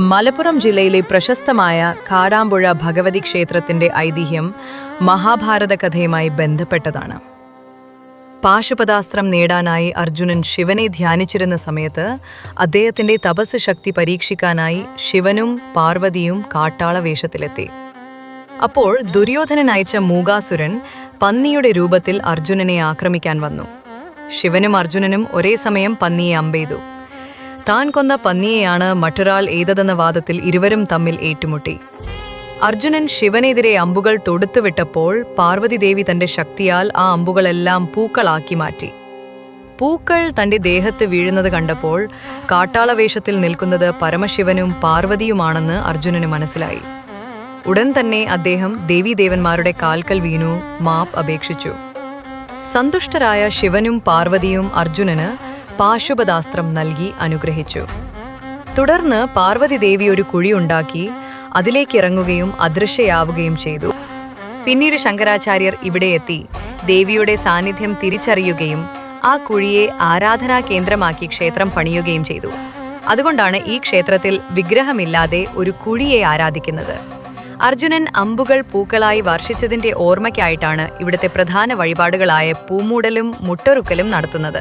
മലപ്പുറം ജില്ലയിലെ പ്രശസ്തമായ കാടാമ്പുഴ ഭഗവതി ക്ഷേത്രത്തിന്റെ ഐതിഹ്യം മഹാഭാരത കഥയുമായി ബന്ധപ്പെട്ടതാണ്. പാശുപദാസ്ത്രം നേടാനായി അർജുനൻ ശിവനെ ധ്യാനിച്ചിരുന്ന സമയത്ത് അദ്ദേഹത്തിന്റെ തപസ് ശക്തി പരീക്ഷിക്കാനായി ശിവനും പാർവതിയും കാട്ടാള വേഷത്തിലെത്തി. അപ്പോൾ ദുര്യോധനൻ അയച്ച മൂകാസുരൻ പന്നിയുടെ രൂപത്തിൽ അർജുനനെ ആക്രമിക്കാൻ വന്നു. ശിവനും അർജുനനും ഒരേ സമയം പന്നിയെ അമ്പെയ്തു. താൻ കൊന്ന പന്നിയെയാണ് മറ്റൊരാൾ ഏതതെന്ന വാദത്തിൽ ഇരുവരും തമ്മിൽ ഏറ്റുമുട്ടി. അർജുനൻ ശിവനെതിരെ അമ്പുകൾ തൊടുത്തുവിട്ടപ്പോൾ പാർവതിദേവി തന്റെ ശക്തിയാൽ ആ അമ്പുകളെല്ലാം പൂക്കളാക്കി മാറ്റി. പൂക്കൾ തന്റെ ദേഹത്ത് വീഴുന്നത് കണ്ടപ്പോൾ കാട്ടാളവേഷത്തിൽ നിൽക്കുന്നത് പരമശിവനും പാർവതിയുമാണെന്ന് അർജുനന് മനസ്സിലായി. ഉടൻ തന്നെ അദ്ദേഹം ദേവീദേവന്മാരുടെ കാൽക്കൽ വീണു മാപ്പ് അപേക്ഷിച്ചു. സന്തുഷ്ടരായ ശിവനും പാർവതിയും അർജുനന് പാശുപതാസ്ത്രം നൽകി അനുഗ്രഹിച്ചു. തുടർന്ന് പാർവതി ദേവി ഒരു കുഴിയുണ്ടാക്കി അതിലേക്ക് ഇറങ്ങുകയും അദൃശ്യയാവുകയും ചെയ്തു. പിന്നീട് ശങ്കരാചാര്യർ ഇവിടെ എത്തി ദേവിയുടെ സാന്നിധ്യം തിരിച്ചറിയുകയും ആ കുഴിയെ ആരാധനാ കേന്ദ്രമാക്കി ക്ഷേത്രം പണിയുകയും ചെയ്തു. അതുകൊണ്ടാണ് ഈ ക്ഷേത്രത്തിൽ വിഗ്രഹമില്ലാതെ ഒരു കുഴിയെ ആരാധിക്കുന്നത്. അർജുനൻ അമ്പുകൾ പൂക്കളായി വർഷിച്ചതിന്റെ ഓർമ്മയ്ക്കായിട്ടാണ് ഇവിടുത്തെ പ്രധാന വഴിപാടുകളായ പൂമൂടലും മുട്ടറുക്കലും നടത്തുന്നത്.